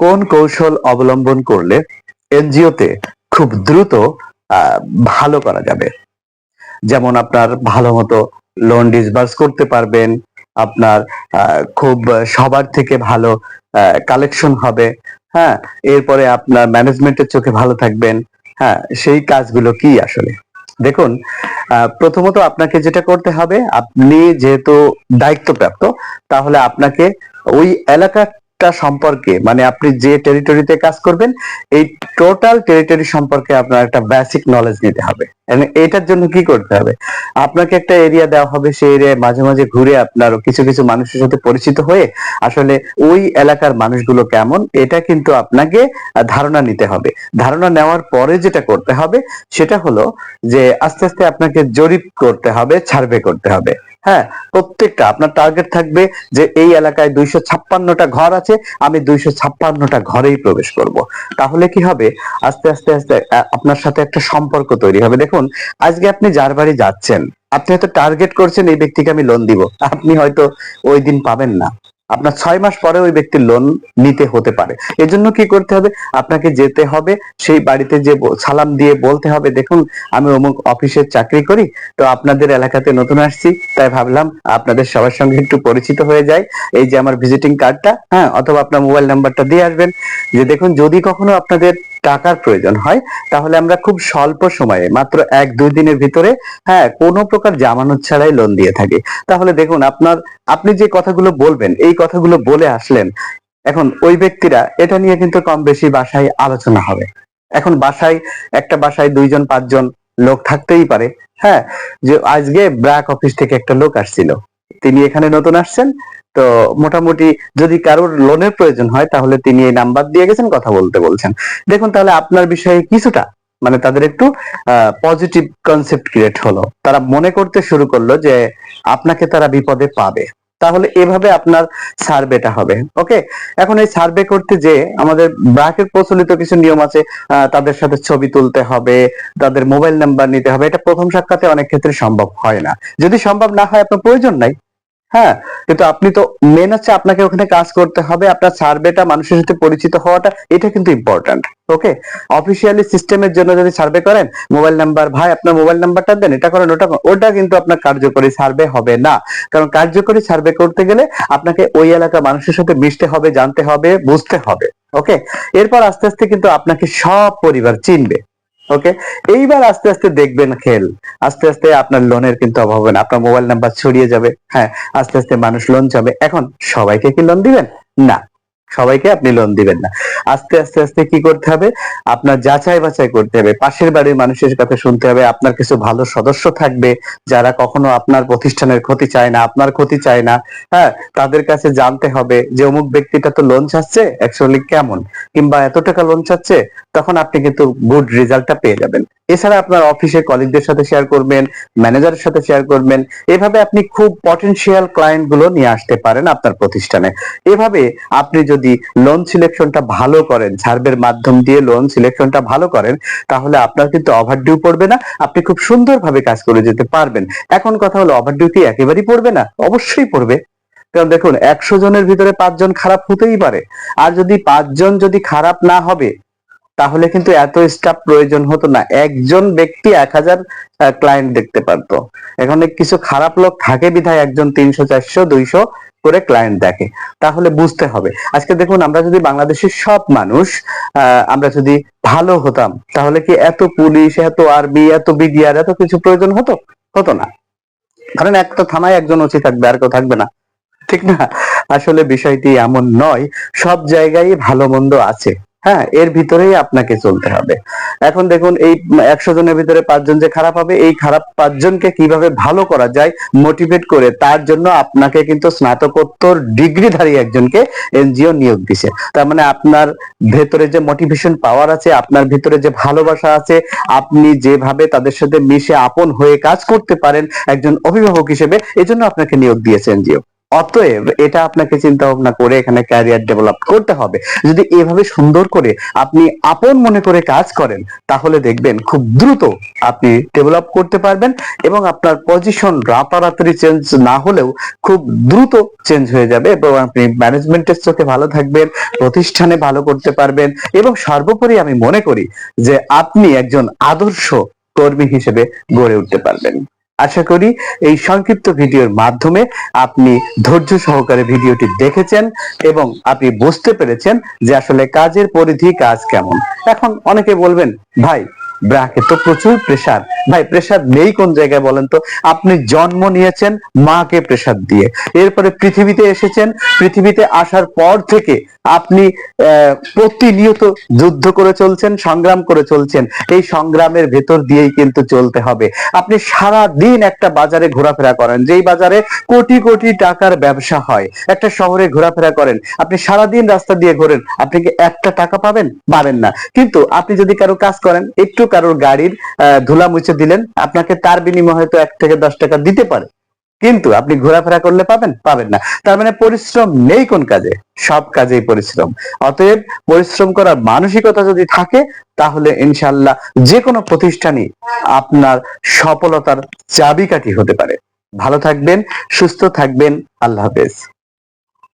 কোন কৌশল অবলম্বন করলে এনজিওতে খুব দ্রুত ভালো করা যাবে? যেমন আপনার ভালো মতো লোন ডিসবার্স করতে পারবেন, আপনার খুব সবার থেকে ভালো কালেকশন হবে হ্যাঁ? এরপরে আপনার ম্যানেজমেন্টের চোখে ভালো থাকবেন হ্যাঁ? সেই কাজগুলো কি আসলে? দেখুন প্রথমত আপনাকে যেটা করতে হবে, আপনি যেহেতু দায়িত্বপ্রাপ্ত, তাহলে আপনাকে ওই এলাকাটা সম্পর্কে মানে আপনি যে টেরিটরিতে কাজ করবেন, এই টোটাল টেরিটরি সম্পর্কে আপনার একটা বেসিক নলেজ নিতে হবে। এটার জন্য কি করতে হবে? আপনাকে একটা এরিয়া দেওয়া হবে, সেই এরিয়ায় মাঝে মাঝে ঘুরে আপনার কিছু কিছু মানুষের সাথে পরিচিত হয়ে আসলে ওই এলাকার মানুষগুলো কেমন, এটা কিন্তু আপনাকে ধারণা নিতে হবে। ধারণা নেওয়ার পরে যেটা করতে হবে, সেটা হলো যে আস্তে আস্তে আপনাকে জরিপ করতে হবে সার্ভে করতে হবে। হ্যাঁ প্রত্যেকটা আপনার টার্গেট থাকবে যে এই এলাকায় দুইশো ছাপ্পান্নটা ঘর আছে, আমি দুইশো ছাপ্পান্নটা ঘরেই প্রবেশ করব। তাহলে কি হবে? আস্তে আস্তে আস্তে আপনার সাথে একটা সম্পর্ক তৈরি হবে। দেখুন, আজকে আপনি যার বাড়ি যাচ্ছেন, আপনি হয়তো টার্গেট করছেন এই ব্যক্তিকে আমি লোন দিব। আপনি হয়তো ওই দিন পাবেন না। আপনার ছয় মাস পরে ওই ব্যক্তির লোন নিতে হতে পারে। এজন্য কি করতে হবে? আপনাকে যেতে হবে, সেই বাড়িতে যে সালাম দিয়ে বলতে হবে, দেখুন, আমি অমুক অফিসের চাকরি করি, তো আপনাদের এলাকাতে নতুন আসছি, তাই ভাবলাম আপনাদের সবার সঙ্গে একটু পরিচিত হয়ে যায় এই যে আমার ভিজিটিং কার্ডটা হ্যাঁ অথবা আপনার মোবাইল নাম্বারটা দিয়ে আসবেন। যে দেখুন, যদি কখনো আপনাদের টাকার প্রয়োজন হয়, তাহলে আমরা খুব স্বল্প সময়ে, মাত্র এক দুই দিনের ভিতরে হ্যাঁ কোনো প্রকার জামানত ছাড়াই লোন দিয়ে থাকি। তাহলে দেখুন, আপনার, আপনি যে কথাগুলো বলবেন, এই কথাগুলো বলে আসলেন, এখন ওই ব্যক্তিরা, এটা নিয়ে কিন্তু কম বেশি বাসায় আলোচনা হবে। এখন বাসায়, একটা বাসায় দুইজন, পাঁচজন লোক থাকতেই পারে হ্যাঁ যে আজকে ব্র্যাক অফিস থেকে একটা লোক আসছিল। তিনি এখানে নতুন আসছেন তো মোটামুটি যদি কারোর লোনের প্রয়োজন হয়, তাহলে তিনি এই নাম্বার দিয়ে গেছেন, কথা বলতে বলছেন। দেখুন, তাহলে আপনার বিষয়ে কিছুটা মানে তাদের একটু পজিটিভ কনসেপ্ট ক্রিয়েট হলো। তারা মনে করতে শুরু করল যে, আপনাকে তারা বিপদে পাবে। তাহলে এভাবে আপনার সার্ভেটা হবে, ওকে? এখন এই সার্ভে করতে যে, আমাদের ব্রাকের প্রচলিত কিছু নিয়ম আছে তাদের সাথে ছবি তুলতে হবে, তাদের মোবাইল নাম্বার নিতে হবে। এটা প্রথম সাক্ষাতে অনেক ক্ষেত্রে সম্ভব হয় না। যদি সম্ভব না হয়, আপনার প্রয়োজন নাই। হ্যাঁ কিন্তু আপনি তো মেন হচ্ছে আপনাকে ওখানে কাজ করতে হবে, আপনার সার্ভেটা মানুষের সাথে পরিচিত হওয়াটা, এটা কিন্তু ইম্পর্ট্যান্ট ওকে অফিসিয়ালি সিস্টেমের জন্য যদি সার্ভে করেন মোবাইল নাম্বার ভাই আপনার মোবাইল নাম্বারটা দেন, এটা করেন, ওটা ওটা কিন্তু আপনার কার্যকরী সার্ভে হবে না। কারণ কার্যকরী সার্ভে করতে গেলে আপনাকে ওই এলাকার মানুষের সাথে মিশতে হবে, জানতে হবে, বুঝতে হবে ওকে এরপর আস্তে আস্তে কিন্তু আপনাকে সব পরিবার চিনবে। ওকে এইবার আস্তে আস্তে দেখবেন খেল। আস্তে আস্তে আপনার লোনের কিন্তু অভাব হবে না। আপনার মোবাইল নাম্বার ছড়িয়ে যাবে। হ্যাঁ আস্তে আস্তে মানুষ লোন চাবে। এখন সবাইকে কি লোন দিবেন? না। সবাইকে আপনি লোন দিবেন না। আস্তে আস্তে আস্তে কি করতে হবে? আপনার যাচাই বাছাই করতে হবে। পাশের বাড়ির মানুষের কথা শুনতে হবে, আপনার কিছু ভালো সদস্য থাকবে যারা কখনো আপনার প্রতিষ্ঠানের ক্ষতি চায় না, আপনার ক্ষতি চায় না। হ্যাঁ তাদের কাছে জানতে হবে যে অমুক ব্যক্তিটা তো লোন চাচ্ছে অ্যাকচুয়ালি কেমন? কিংবা এত টাকা লোন চাচ্ছে, তখন আপনি কিন্তু গুড রেজাল্টটা পেয়ে যাবেন। এছাড়া আপনার অফিসের কলিগদের সাথে শেয়ার করবেন ম্যানেজারের সাথে শেয়ার করবেন, এভাবে আপনি খুব পটেনশিয়াল ক্লায়েন্টগুলো নিয়ে আসতে পারেন আপনার প্রতিষ্ঠানে। এভাবে আপনি যদি লোন সিলেকশনটা ভালো করেন, সার্ভের মাধ্যম দিয়ে লোন সিলেকশনটা ভালো করেন, তাহলে আপনার কিন্তু ওভারডিউ পড়বে না, আপনি খুব সুন্দরভাবে কাজ করে যেতে পারবেন। এখন কথা হলো ওভারডিউ কি একেবারেই পড়বে না? অবশ্যই পড়বে। কারণ দেখুন, একশো জনের ভিতরে পাঁচজন খারাপ হতেই পারে। আর যদি পাঁচজন যদি খারাপ না হবে তাহলে কিন্তু এত স্টাফ প্রয়োজন হতো না। একজন ব্যক্তি এক হাজার ক্লায়েন্ট দেখতে পারতো। এখানে কিছু খারাপ লোক থাকে বিধায় একজন তিনশো, চারশো, দুইশো করে ক্লায়েন্ট দেখে। তাহলে বুঝতে হবে। আজকে দেখুন, আমরা যদি বাংলাদেশের সব মানুষ আমরা যদি ভালো হতাম, তাহলে কি এত পুলিশ, এত আর্মি এত বিডিআর এত কিছু প্রয়োজন হতো? হতো না। কারণ একটা থানায় একজন ওসি থাকবে, আর কেউ থাকবে না। ঠিক না? আসলে বিষয়টি এমন নয়। সব জায়গায় ভালো মন্দ আছে। হ্যাঁ এর ভিতরেই আপনাকে চলতে হবে। এখন দেখুন, এই একশো জনের ভিতরে পাঁচজন যে খারাপ হবে, এই খারাপ পাঁচজনকে কীভাবে ভালো করা যায় মোটিভেট করে, তার জন্য আপনাকে কিন্তু স্নাতকোত্তর ডিগ্রিধারী একজনকে এনজিও নিয়োগ দিছে। তার মানে আপনার ভেতরে যে মোটিভেশন পাওয়ার আছে, আপনার ভিতরে যে ভালোবাসা আছে, আপনি যেভাবে তাদের সাথে মিশে আপন হয়ে কাজ করতে পারেন, একজন অভিভাবক হিসেবে, এজন্য আপনাকে নিয়োগ দিয়েছে এনজিও। অতএব এটা আপনাকে চিন্তা ভাবনা করে এখানে ক্যারিয়ার ডেভেলপ করতে হবে। যদি এভাবে সুন্দর করে আপনি আপন মনে করে কাজ করেন, তাহলে দেখবেন খুব দ্রুত আপনি ডেভেলপ করতে পারবেন এবং আপনার পজিশন রাতারাতারি চেঞ্জ না হলেও খুব দ্রুত চেঞ্জ হয়ে যাবে এবং আপনি ম্যানেজমেন্টের চোখে ভালো থাকবেন, প্রতিষ্ঠানে ভালো করতে পারবেন এবং সর্বোপরি আমি মনে করি যে আপনি একজন আদর্শ কর্মী হিসেবে গড়ে উঠতে পারবেন। আশা করি এই সংক্ষিপ্ত ভিডিওর মাধ্যমে আপনি ধৈর্য সহকারে ভিডিওটি দেখেছেন এবং আপনি বুঝতে পেরেছেন যে আসলে কাজের পরিধি কাজ কেমন। এখন অনেকে বলবেন, ভাই ব্রাকে তো প্রচুর প্রেসার ভাই প্রেসার নেই কোন জায়গায় বলেন তো? আপনি জন্ম নিয়েছেন মাকে প্রেসার দিয়ে। এরপরে পৃথিবীতে এসেছেন, পৃথিবীতে আসার পর থেকে আপনি প্রতিনিয়ত যুদ্ধ করে চলছেন, সংগ্রাম করে চলছেন। এই সংগ্রামের ভেতর দিয়েই কিন্তু চলতে হবে। আপনি সারা দিন একটা বাজারে ঘোরাফেরা করেন, যেই বাজারে কোটি কোটি টাকার ব্যবসা হয়। একটা শহরে ঘোরাফেরা করেন, আপনি সারা দিন রাস্তা দিয়ে ঘোরেন, আপনি কি একটা টাকা পাবেন? পাবেন না। কিন্তু আপনি যদি কারও কাজ করেন, একটু কারোর গাড়ির ধুলা মুছে দিলেন, আপনাকে তার বিনিময়ে হয়তো এক থেকে দশ টাকা দিতে পারে। কিন্তু আপনি ঘোরাফেরা করলে পাবেন? পাবেন না। তার মানে পরিশ্রম নেই কোন কাজে? সব কাজেই পরিশ্রম। অতএব পরিশ্রম করার মানসিকতা যদি থাকে, তাহলে ইনশাল্লাহ যে কোনো প্রতিষ্ঠানই আপনার সফলতার চাবিকাঠি হতে পারে। ভালো থাকবেন, সুস্থ থাকবেন। আল্লাহ হাফেজ।